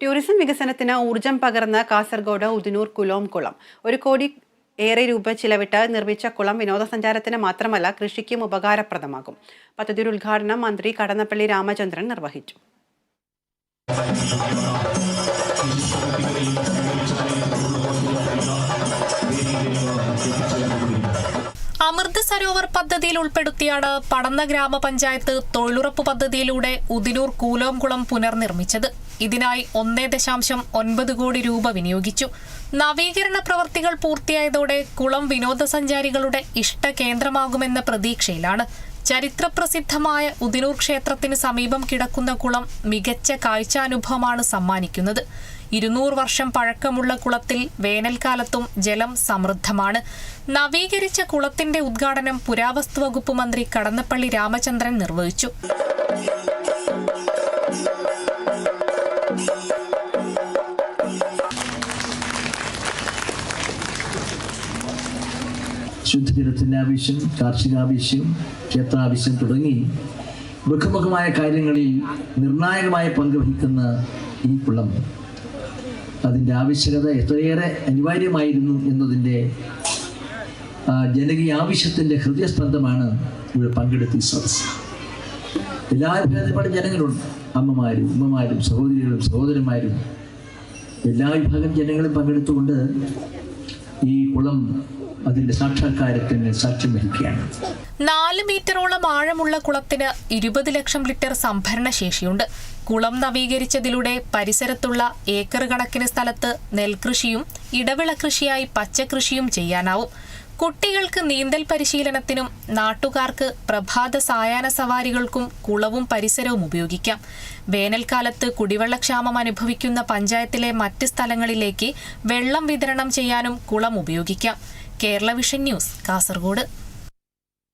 Tourism വികസനത്തിന് ഊർജം പകർന്ന കാസർഗോഡ് ഉദിനൂർ കുലോം കുളം. ഒരു കോടി ഏറെ രൂപ ചിലവിട്ട് നിർമ്മിച്ച കുളം വിനോദസഞ്ചാരത്തിന് മാത്രമല്ല കൃഷിക്കും ഉപകാരപ്രദമാകും. പദ്ധതിയുടെ ഉദ്ഘാടനം മന്ത്രി കടന്നപ്പള്ളി രാമചന്ദ്രൻ നിർവഹിച്ചു. അമൃത് സരോവർ പദ്ധതിയിൽ ഉൾപ്പെടുത്തിയാണ് പടന്ന ഗ്രാമപഞ്ചായത്ത് തൊഴിലുറപ്പ് പദ്ധതിയിലൂടെ ഉദിനൂർ കൂലോംകുളം പുനർനിർമ്മിച്ചത്. ഇതിനായി ഒന്നേ ദശാംശം ഒൻപത് കോടി രൂപ വിനിയോഗിച്ചു. നവീകരണ പ്രവൃത്തികൾ പൂർത്തിയായതോടെ കുളം വിനോദസഞ്ചാരികളുടെ ഇഷ്ട കേന്ദ്രമാകുമെന്ന പ്രതീക്ഷയിലാണ്. ചരിത്രപ്രസിദ്ധമായ ഉദിനൂർ ക്ഷേത്രത്തിന് സമീപം കിടക്കുന്ന കുളം മികച്ച കാഴ്ചാനുഭവമാണ് സമ്മാനിക്കുന്നത്. ഇരുന്നൂറ് വർഷം പഴക്കമുള്ള കുളത്തിൽ വേനൽക്കാലത്തും ജലം സമൃദ്ധമാണ്. നവീകരിച്ച കുളത്തിന്റെ ഉദ്ഘാടനം പുരാവസ്തു വകുപ്പ് മന്ത്രി കടന്നപ്പള്ളി രാമചന്ദ്രൻ നിർവഹിച്ചു. ശുദ്ധജലത്തിന്റെ ആവശ്യം കാർഷികാവശ്യം ക്ഷേത്രാവശ്യം തുടങ്ങി മുഖമുഖമായ കാര്യങ്ങളിൽ നിർണായകമായ പങ്ക് വഹിക്കുന്ന ഈ കുളം. അതിന്റെ ആവശ്യകത എത്രയേറെ അനിവാര്യമായിരുന്നു എന്നതിന്റെ ജനകീയ ആവശ്യത്തിന്റെ ഹൃദയസ്പന്ദമാണ് ഇവിടെ പങ്കെടുത്ത ഈ സദസ് എല്ലാ വിഭാഗത്തിൽപ്പെട്ട ജനങ്ങളുണ്ട് അമ്മമാരും ഉമ്മമാരും സഹോദരികളും സഹോദരന്മാരും എല്ലാ വിഭാഗം ജനങ്ങളും പങ്കെടുത്തുകൊണ്ട് ഈ കുളം അതിന്റെ സാക്ഷാത്കാരത്തിന് സാക്ഷ്യം വഹിക്കുകയാണ്. നാല് മീറ്ററോളം ആഴമുള്ള കുളത്തിന് ഇരുപത് ലക്ഷം ലിറ്റർ സംഭരണ ശേഷിയുണ്ട് കുളം നവീകരിച്ചതിലൂടെ പരിസരത്തുള്ള ഏക്കർ കണക്കിന് സ്ഥലത്ത് നെൽകൃഷിയും ഇടവിള കൃഷിയായി പച്ചക്കൃഷിയും ചെയ്യാനാവും. കുട്ടികൾക്ക് നീന്തൽ പരിശീലനത്തിനും നാട്ടുകാർക്ക് പ്രഭാത സായാഹ്ന സവാരികൾക്കും കുളവും പരിസരവും ഉപയോഗിക്കാം. വേനൽക്കാലത്ത് കുടിവെള്ളക്ഷാമം അനുഭവിക്കുന്ന പഞ്ചായത്തിലെ മറ്റ് സ്ഥലങ്ങളിലേക്ക് വെള്ളം വിതരണം ചെയ്യാനും കുളം ഉപയോഗിക്കാം. Kerala vision news Kasaragod.